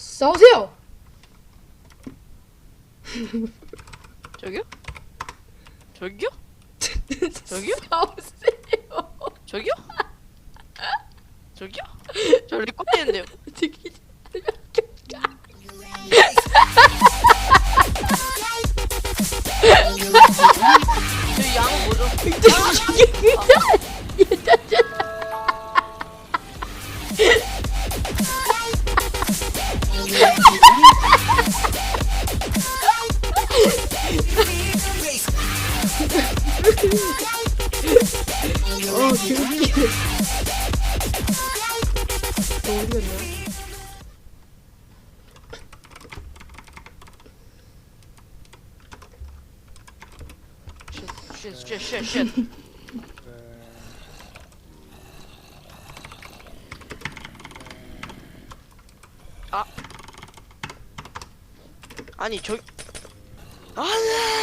싸우세요. 저기요? 저기요? 저기요? 싸우세요. 저기요? 저기요? 저 리코 있는데요. 저기 저희 양은 뭐죠? oh çocuk gibi. Doğruyor ya. Shit, shit, shit, shit. Ah. 아니 저 아네